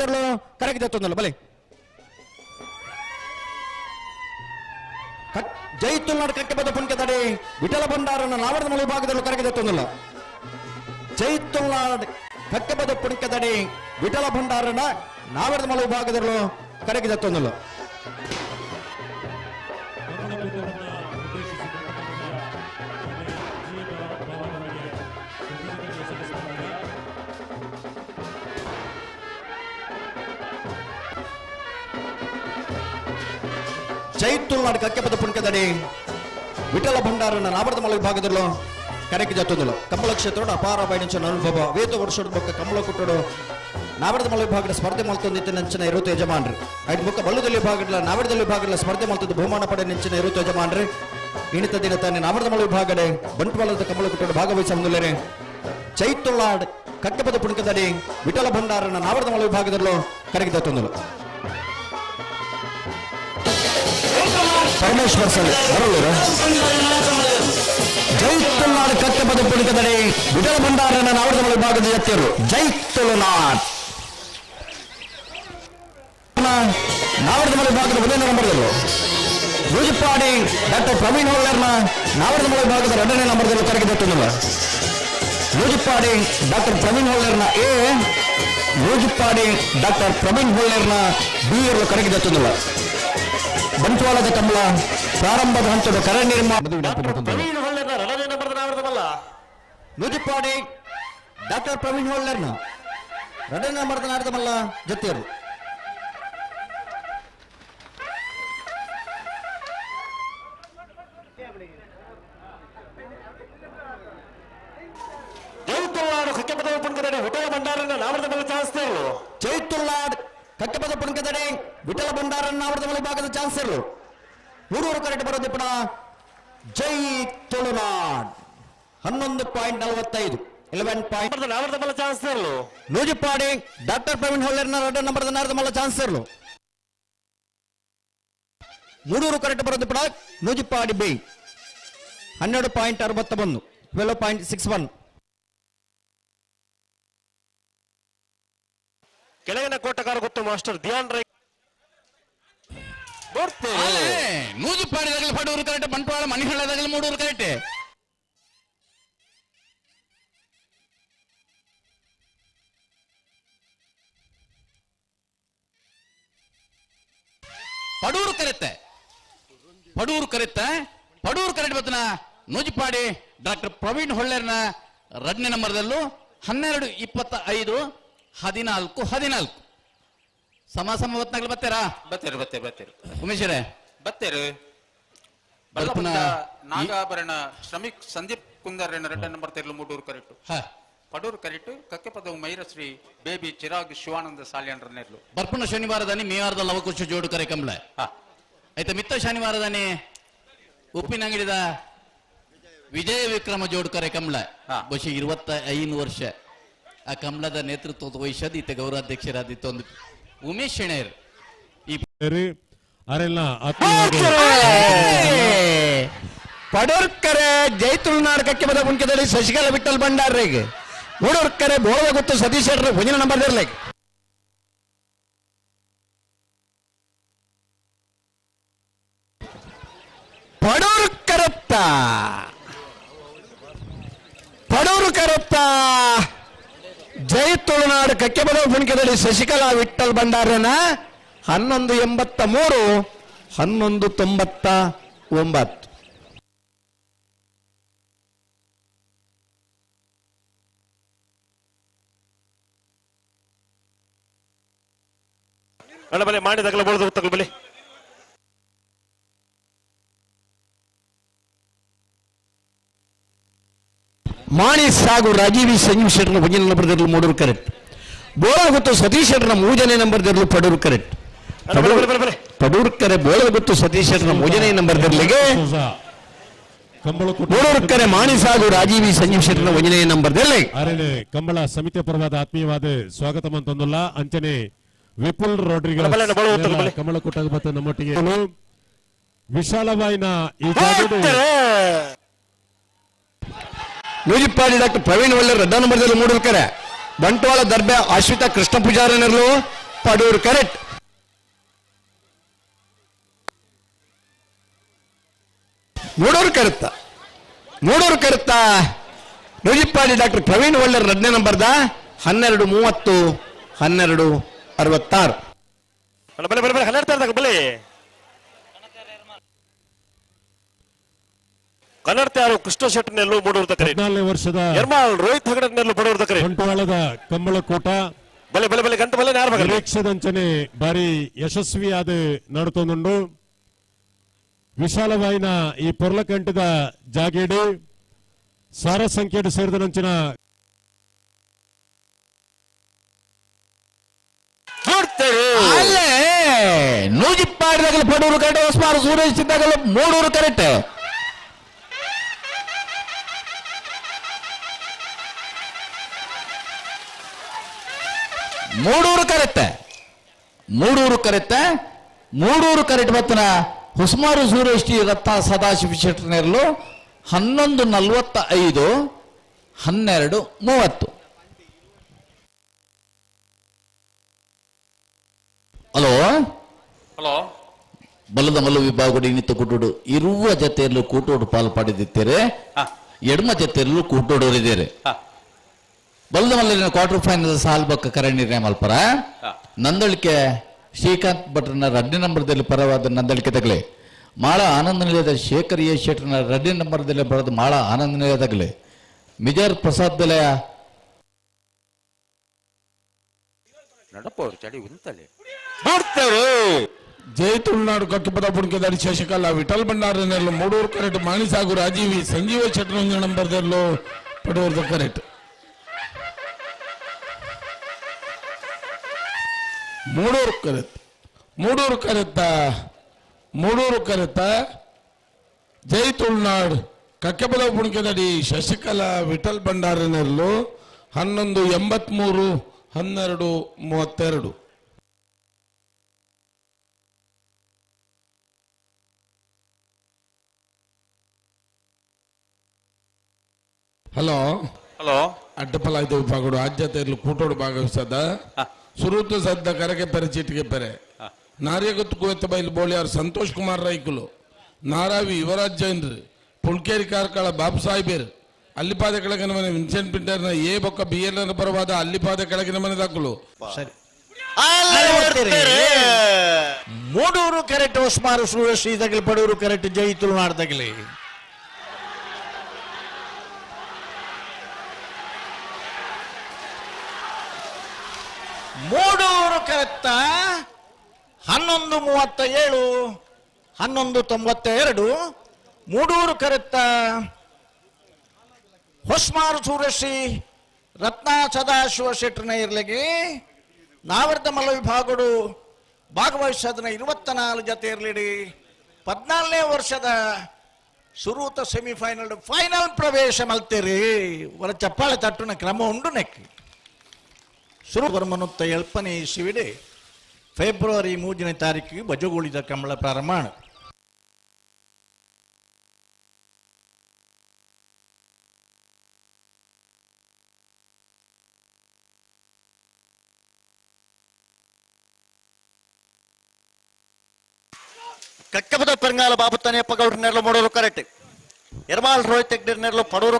ಭಾಗದಲ್ಲೂ కరెక్ట్ ತೆತ್ತೊಂದಲ್ಲ ಬಲೆ. ಕಟ್- ಜೈ ತುಳ್ನಾಡು ಕಕ್ಕೆ ಬದ ಪುಣ್ಕೆ ತಡೆ. ವಿಠಲ ಭಂಡಾರನ ನಾವರದ ಮಳೆ ಭಾಗದಲ್ಲೂ ಕರೆಗೆ ತೆತ್ತೊಂದಲ್ಲ ಜೈ ತುಳ್ನಾಡು ಕಕ್ಕೆ ಬದ ಪುಣ್ಕೆ ತಡೆ. ವಿಠಲ ಭಂಡಾರನ ನಾವರದ ಮಳೆ ಭಾಗದಲ್ಲೂ ಕರೆಗೆ ತೆತ್ತೊಂದಲ್ಲ ಜೈ ತುಳ್ನಾಡು ಕಕ್ಕೆ ಬದ ಪುಣ್ಕೆ ತಡೆ ವಿಠಲ ಭಂಡಾರನ ನಾವರದ ಮಳೆ ಭಾಗದಲ್ಲೂ ಕರೆಗೆ ಜತ್ತೊಂದಲ್ಲ ಕಂಬಳ ಕ್ಷೇತ್ರದ ಅಪಾರ ಬಯಣಿಂచిన ಅನುಭವ ವೇದ ವರ್ಷದ ಬೊಕ್ಕ ಕಂಬಳ ಕುಟ್ಟಡು ನಾವಡದ ಮಳೆ ಭಾಗದ ಸ್ಪರ್ಧೆ ಮಲ್ತೊಂದಿತ್ತು ನೆಂಚಿನ ಇರುತ್ತ ಯಜಮಾನ್ರಿ ಐದು ಮುಖ ಬಲ್ಲದಲ್ಲಿ ಭಾಗದ ನಾವಡದಲ್ಲಿ ಭಾಗದ ಸ್ಪರ್ಧೆ ಮಲ್ತದ್ದು ಬಹುಮಾನ ಪಡೆ ನೆಂಚಿನ ಇರುತ್ತ ಯಜಮಾನ್ರಿ ಇಣಿತ ದಿನ ತಾನೆ ನಾವಡದ ಮಳೆ ಭಾಗಡೆ ಬಂಟ್ವಾಳದ ಕಂಬಳ ಕುಟ್ಟಡು ಭಾಗವಹಿಸ ಮುಂದುವರೆ ಚೈತುಳ್ಳಾಡ್ ಕಕ್ಕಪದ ಪುಣಿಕದಡಿ ವಿಠಲ ಭಂಡಾರನ ನಾವಡದ ಮಳೆ ಭಾಗದಲ್ಲೂ ಕರೆಗೆ ಜತ್ತೊಂದಲು ಪರಮೇಶ್ವರ್ ಸರ್ ಬರಲ್ಲೂರು ಜೈ ತುಳುನಾಡು ಕತ್ತೆ ಪದ ಪುಣಿಕದಡಿ ವಿಠಲ ಭಂಡಾರನ ನಾವಡದ ಮಳೆ ಭಾಗದ ಎತ್ತರು ಜೈ ತುಳುನಾಡ್ ನಾವಡದ ಮಳೆ ಭಾಗದ ಒಂದನೇ ನಂಬರ್ಗಳು ರೂಜುಪಾಡಿ ಡಾಕ್ಟರ್ ಪ್ರವೀಣ್ ಹೊಳ್ಳರ್ನ ನಾವಡದ ಮಳೆ ಭಾಗದ ಎರಡನೇ ನಂಬರ್ಗಳು ಕರೆಗೆ ದತ್ತುಂದಲ್ಲ ರೂಜುಪಾಡಿ ಡಾಕ್ಟರ್ ಪ್ರವೀಣ್ ಹೊಳ್ಳರ್ನ ಎ ರೂಜುಪಾಡಿ ಡಾಕ್ಟರ್ ಪ್ರವೀಣ್ ಹೊಳ್ಳರ್ನ ಬಿ ಇರಲು ಕರೆಗೆ ದತ್ತುಂದಲ್ಲ ಬಂಟ್ವಾಳದ ಕಮಲ ಪ್ರಾರಂಭದ ಹಂತದ ಕರೆ ನಿರ್ಮಾಣ. ಡಾಕ್ಟರ್ ಪ್ರವೀಣ್ ಹೋಲ್ಡರ್ನ ಎರಡನೇ ನಂಬರ್ದ ನಾಡ್ದಮಲ್ಲ ಜೊತೆಯರು ಜೈತುಳ್ಳಾಡು ಮೇಲೆ ಚೈತುಳ್ಳಾಡ್ ಕಕ್ಕಪದ ಪುಣ್ಕದಡೆ ವಿಠಲ ಭಂಡಾರನ್ನ ಅವರದ ಮಳೆ ಭಾಗದ ಚಾನ್ಸರು. ಮೂರೂರು ಕರೆಕ್ಟ್ ಬರೋದು ಪುಣ. ಜೈ ತುಳುನಾಡ್. ಹನ್ನೊಂದು ಪಾಯಿಂಟ್ ನಲವತ್ತೈದು ಇಲೆವೆನ್ ಪಾಯಿಂಟ್ ಅವರದ ಮಲ ಚಾನ್ಸರ್ ಚಾನ್ಸ್ತಾ ಇಲ್ಲು ನೂಜಿಪ್ಪಾಡಿ ಡಾಕ್ಟರ್ ಪ್ರವೀಣ್ ಹೊಳ್ಳರ್ನ ಎರಡನೇ ನಂಬರ್ದ ನಾಡ್ದ ಮಲ್ಲ ಚಾನ್ಸರ್ಲು ಮೂರೂರು ಕರೆಕ್ಟ್ ಬರೋದು ಪುಣ. ನೂಜಿಪ್ಪಾಡಿ ಬೇ ಹನ್ನೆರಡು ಪಾಯಿಂಟ್ ಅರವತ್ತ ಒಂದು ಟ್ವೆಲ್ ಪಾಯಿಂಟ್ ಸಿಕ್ಸ್ ಒನ್ ಕೆಳಗಿನ ಕೋಟಗಾರ ಗೊತ್ತು ಮಾಸ್ಟರ್ ಧ್ಯಾನ್ ರೈ. ನೂಜು ಪಡೂರು ಕರೆಕ್ಟ್, ಬಂಟ್ವಾಳ, ಮಣಿಹಳ್ಳದಾಗಲಿ ಮೂಡೂರು ಕರೆಕ್ಟ್. ಪಡೂರು ಕರೆತ್ತೆ. ಪಡೂರು ಕರೆತ್ತ. ಪಡೂರು ಕರೆಕ್ಟ್ ಬತ್ತನ? ನೂಜಿಪಾಡಿ ಡಾಕ್ಟರ್ ಪ್ರವೀಣ್ ಹೊಳ್ಳೆರ್ನ ಎರಡನೇ ನಂಬರ್ದಲ್ಲೂ ಹನ್ನೆರಡು ಇಪ್ಪತ್ತ ಐದು ಹದಿನಾಲ್ಕು ಹದಿನಾಲ್ಕು. ಸಮಾಸ ಸಮ ಹೊತ್ನಾಗ್ಲಿ ಬತ್ತೀರಾ? ಬತ್ತೇರು ಬತ್ತೇರು ಬತ್ತೇರು. ಉಮೇಶರೇ. ಬತ್ತೇರು. ಬರ್ಪುನ ನಾಗಾಭರಣ ಶ್ರಮಿಕ್ ಸಂದೀಪ್ ಕುಂದರ್ ರಿಟರ್ನ್ ನಂಬರ್ ತೆರಲು ಮೂಡೂರು ಕರೆಕ್ಟು ಹಾ. ಪಡೂರು ಕರೆಕ್ಟು ಕಕ್ಕೆ ಪದವು ಮೈರಶ್ರೀ ಬೇಬಿ ಚಿರಾಗ್ ಶಿವಾನಂದ ಸಾಲಿಯಂಡ್ರ ಬರ್ಪುಣ ಬರ್ಪುನ ಶನಿವಾರದಾನಿ ಮೇವಾರದ ಲವಕುಶ ಜೋಡು ಕರೆ ಕಂಬಳ. ಹಾ. ಆಯ್ತಾ ಮಿತ್ತ ಶನಿವಾರದಲ್ಲಿ ಉಪ್ಪಿನ ಅಂಗಡಿದ ವಿಜಯ ವಿಕ್ರಮ ಜೋಡು ಕರೆ ಕಂಬಳ. ಹಾ. ಬಹುಶಃ ಇರುವತ್ತ ಐದು ವರ್ಷ. ಆ ಕಮಲದ ನೇತೃತ್ವದ ವಹಿಸೋದು ಈತ ಗೌರವಾಧ್ಯಕ್ಷರಾದಿತ್ತು ಒಂದು ಉಮೇಶ್ ಶೆಣೇರ್ ಈ ಅವರೆಲ್ಲ ಪಡೋರ್ಕರೆ ಜೈ ನಾಟಕಕ್ಕೆ ಬಂದ ಮುನ್ಕೆದಲ್ಲಿ ಶಶಿಕಲ ವಿಠಲ್ ಭಂಡಾರಿಗೆ ಓಡೋರ್ಕರೆ ಬೋಳದ ಗೊತ್ತು ಸತೀಶ್ ಶೆಟ್ರ ಮುಂದಿನ ನಂಬರ್ ಇರ್ಲಿ ಪಡೋರ್ ಕರತ್ತ ಪಡೋರು ಕರತ್ತ ಜೈ ತುಳುನಾಡು ಕಕ್ಕೆ ಬರೋ ಮುನ್ಕೆದಲ್ಲಿ ಶಶಿಕಲಾ ವಿಠಲ್ ಭಂಡಾರನ ಹನ್ನೊಂದು ಎಂಬತ್ತ ಮೂರು, ಹನ್ನೊಂದು ತೊಂಬತ್ತ ಒಂಬತ್ತು. ಅಣ್ಣ ಬಲೆ ಮಾಡಿ ತಗಲ ಬೋಳ್ದು ತಗಲ ಬಲೆ ಮಾಣಿ ಸಾಗು ರಾಜೀವಿ ಸಂಜೀವ್ ಶೆಟ್ಟರ್ನ ಭಜನೆ ನಂಬರ್ದಲ್ಲಿ ಮೂಡೂರು ಕರೆಕ್ಟ್. ಬೋಳ ಗೊತ್ತು ಸತೀಶ್ ಶೆಟ್ಟರ್ನ ಮೂಜನೆ ನಂಬರ್ದಲ್ಲಿ ಪಡೂರು ಕರೆಕ್ಟ್. ಪಡೂರು ಕರೆ ಬೋಳ ಗೊತ್ತು ಸತೀಶ್ ಶೆಟ್ಟರ್ನ ಮೂಜನೆ ಹೊಸ ಕಂಬಳಕುಟ ಮೂಡೂರು ಕರೆ ಮಾಣಿ ಸಾಗು ರಾಜೀವಿ ಸಂಜೀವ್ ಶೆಟ್ಟರ್ನ ಭಜನೆ ನಂಬರ್ದಲ್ಲಿ ಅರೇ ಕಂಬಳ ಸಮಿತಿ ಪರವಾದ ಆತ್ಮೀಯವಾದ ಸ್ವಾಗತ ಮಂತೊಂದುಲ್ಲ. ಅಂಚನೆ ವಿಪುಲ್ ರೋಡ್ರಿಗ ಕಂಬಳ ಕೊಟ್ಟಾಗ ಬಲೆ. ನಮ್ಮೊಟ್ಟಿಗೆ ವಿಶಾಲವಾಯಿನ ಈ ನೂಜಿಪ್ಪಾಡಿ ಡಾಕ್ಟರ್ ಪ್ರವೀಣ್ ಒಳ್ಳೆ ರಡ್ಡನ ನಂಬರ್ದಲ್ಲಿ ಮೂಡೂರು ಕರೆ ಬಂಟ್ವಾಳ ದರ್ಬೆ ಆಶ್ರಿತ ಕೃಷ್ಣ ಪೂಜಾರನರ್ಲು, ಪಡೂರು ಕರೆಕ್ಟ್ ಮೂಡೂರು ಕರುತ್ತ. ಮೂಡೂರು ಕರುತ್ತ. ನುಜಿಪ್ಪಾಡಿ ಡಾಕ್ಟರ್ ಪ್ರವೀಣ್ ಒಳ್ಳೆರ್ ಎರಡನೇ ನಂಬರ್ದ ಹನ್ನೆರಡು ಮೂವತ್ತು, ಹನ್ನೆರಡು ಅರವತ್ತಾರು. ಬಲೆ ಬಲೆ ಬಲೆ ಹನ್ನೆರಡು ಬಲೆ ಕನ್ನಡ ಯಾರು ಕೃಷ್ಣ ಶೆಟ್ಟನೆಲ್ಲೂ ಮೂಡೂರು ಕರೆ. ಹದಿನಾಲ್ಕನೇ ವರ್ಷದ ಎರ್ಮಾಳ್ ರೋಹಿತ್ ಹಗಡನೆಲ್ಲೂ ಬಡೂರು ತಕರಿ ಬಂಟ್ವಾಳದ ಕಂಬಳಕೂಟ. ಬಲೆ ಬಲೆ ಬಲೆ ಗಂಟು ಬಲೆ ಮಗಲಿ ನಿರೀಕ್ಷದಂಚನೆ ಬಾರಿ ಯಶಸ್ವಿಯಾದ ನಡತೊಂದುಂಡು ವಿಶಾಲವಾಯಿನ ಈ ಪೊರ್ಲಕಂಟದ ಜಾಗೇಡು ಸಾರ ಸಂಖ್ಯೆಡು ಸೇರಿದ ನಂಚಿನ ಅಲ್ಲೇ ನೂಜಿಪ್ಪಾಡಿದಾಗಲೂ ಪಡೂರು ಕರೆಕ್ಟ್ ಹೊಸಮಾರು ಸೂರೇಶ್ ಇದ್ದಾಗಲೂ ಮೂಡೂರು ಕರೆಕ್ಟ್ ಮೂಡೂರು ಕರೆತ್ತೆ. ಮೂಡೂರು ಕರೆತ್ತೆ. ಮೂಡೂರು ಕರೆಟ್ ಬತ್ತನ ಹುಸ್ಮಾರು ಸೂರ್ಯಷ್ಟಿ ರಥ ಸದಾಶಿವ ಶೆಟ್ಟರ್ನೆರಲು ಹನ್ನೊಂದು ನಲವತ್ತ ಐದು ಹನ್ನೆರಡು ಮೂವತ್ತು. ಹಲೋ? ಹಲೋ? ಬಲದ ಮಲ್ಲು ವಿಭಾಗ ನಿಂತು ಕೂಟೋಡು ಇರುವ ಜತೆಯಲ್ಲೂ ಕೂಟೋಡು ಪಾಲ್ ಪಡೆದಿದ್ದೇರೆ ಎಡ್ಮ ಜತೆಯಲ್ಲೂ ಕೂಟೋಡೋರಿದ್ದೇರೆ. ಬಲದ ಮಲ್ಲಿನ ಕ್ವಾರ್ಟರ್ ಫೈನಲ್ ಸಾಲ್ಬಕ್ಕ ಕರಣಿ ಮಲ್ಪರ. ನಂದಳಿಕೆ ಶ್ರೀಕಾಂತ್ ಭಟ್ರನ ರಡ್ಡಿ ನಂಬರ್ದಲ್ಲಿ ಪರವಾದ ನಂದಳಿಕೆ ತಗಲಿ. ಮಾಳ ಆನಂದ ನಿಲಯದ ಶೇಖರ್ ಎ ಶೆಟ್ರನ ರಡ್ಡಿ ನಂಬರ್ದಲ್ಲಿ ಬರೋದು ಮಾಳ ಆನಂದ ನಿಲಯ ತಗಲಿ. ಮಿಜರ್ ಪ್ರಸಾದ್ ದಲಯ. ಜೈ ತುಳುನಾಡು ಕಟ್ಟುಪದ ಪುಣ್ಕದಾಡಿ ಶಶಿಕಲಾ ವಿಠಲ್ ಭಂಡಾರನೆಲ್ಲೂ ಮೂಡೂರು ಕರೆಕ್ಟ್ ಮಾಣಿಸಾಗು ರಾಜೀವಿ ಸಂಜೀವ ಚಟ್ರಂಜ ಮೂಡೂರು ಕರೆತ. ಮೂಡೂರು ಕರೆತ. ಮೂಡೂರು ಕರೆತ. ಜೈ ತುಳುನಾಡು. ಕಕ್ಕಪದ ಪುಣ್ಕದಡಿ ಶಶಿಕಲಾ ವಿಠಲ್ ಭಂಡಾರನಲ್ಲು ಹನ್ನೊಂದು ಎಂಬತ್ಮೂರು ಹನ್ನೆರಡು ಮೂವತ್ತೆರಡು. ಹಲೋ? ಹಲೋ? ಅಡ್ಡಪಲಾಯ್ದ ವಿಭಾಗಡು ಆದ್ಯತೆಯಲ್ಲಿ ಕೂಟೋಡು ಭಾಗವಹಿಸದ ಸುರುತು ಸದ್ದ ಕರಗೆ ಪೆರೆ ಚೀಟಿಗೆ ಪೆರೆ. ನಾರ್ಯಗತ್ತು ಕುವೆತ್ತ ಬೈಲು ಬೋಳಿಯಾರ್ ಸಂತೋಷ್ ಕುಮಾರ್ ರೈಕುಲು. ನಾರಾವಿ ಯುವರಾಜ್ ಜೈನ್ರು ಪುಳ್ಕೇರಿ ಕಾರ್ಕಳ ಬಾಬು ಸಾಹೇಬೇರ್. ಅಲ್ಲಿಪಾದ ಕೆಳಗಿನ ಮನೆ ವಿನ್ಸೆಂಟ್ ಪಿಂಟರ್ನ ಎ ಬೊಕ್ಕ ಬಿ ಎಲ್ ಪರವಾದ ಅಲ್ಲಿಪಾದ ಕೆಳಗಿನ ಮನೆ ದಾಖಲು. ಮೂಡೂರು ಕರೆಕ್ಟ್ ಸುರೇಶ್ ತಗಲಿ ಪಡೂರು ಕರೆಕ್ಟ್ ಜೈ ತುಳುನಾಡ್ದಾಗಲಿ ಮೂಡೂರು ಕರೆತ್ತ ಹನ್ನೊಂದು ಮೂವತ್ತ ಏಳು ಹನ್ನೊಂದು ತೊಂಬತ್ತ ಎರಡು ಮೂಡೂರು ಕರೆತ್ತ ಹೊಸ್ಮಾರು ಸೂರಶ್ರೀ ರತ್ನ ಸದಾಶಿವ ಶೆಟ್ಟರ್ನ ಇರ್ಲಿಗೆ ನಾವರ್ದ ಮಲ್ಲ ವಿಭಾಗಡು ಭಾಗವಹಿಸೋದನ್ನ ಇರುವತ್ತ ನಾಲ್ಕು ಜೊತೆ ಇರಲಿಡಿ. ಪದ್ನಾಲ್ನೇ ವರ್ಷದ ಸುರೂತ ಸೆಮಿಫೈನಲ್ ಫೈನಲ್ ಪ್ರವೇಶ ಮಲ್ತೇರಿ. ವರ ಚಪ್ಪಾಳೆ ತಟ್ಟುನ ಕ್ರಮ ಉಂಡು ನೆಕ್ಕಿ. ಶುರು ಬರ್ಮನುತ್ತ ಎಲ್ಪನೆ ಇಸಿವಿಡೆ ಫೆಬ್ರವರಿ ಮೂರನೇ ತಾರೀಕಿಗೆ ಬಜಗುಳಿದ ಕಂಬಳ ಪ್ರಾರಂಭ ಕಕ್ಕಪದ ಪೆರಂಗಾಲ ಬಾಬುತ್ತಾನೆ ಪಗೌಡ್ರನ್ನೆಲ್ಲ ಮಾಡೋರು ಕರೆಕ್ಟ್ ಎರ್ಮಾಲ್ ರೋಹಿತ್ ತೆಗ್ದಿರ್ನೆಲ್ಲ ಪಡೋರು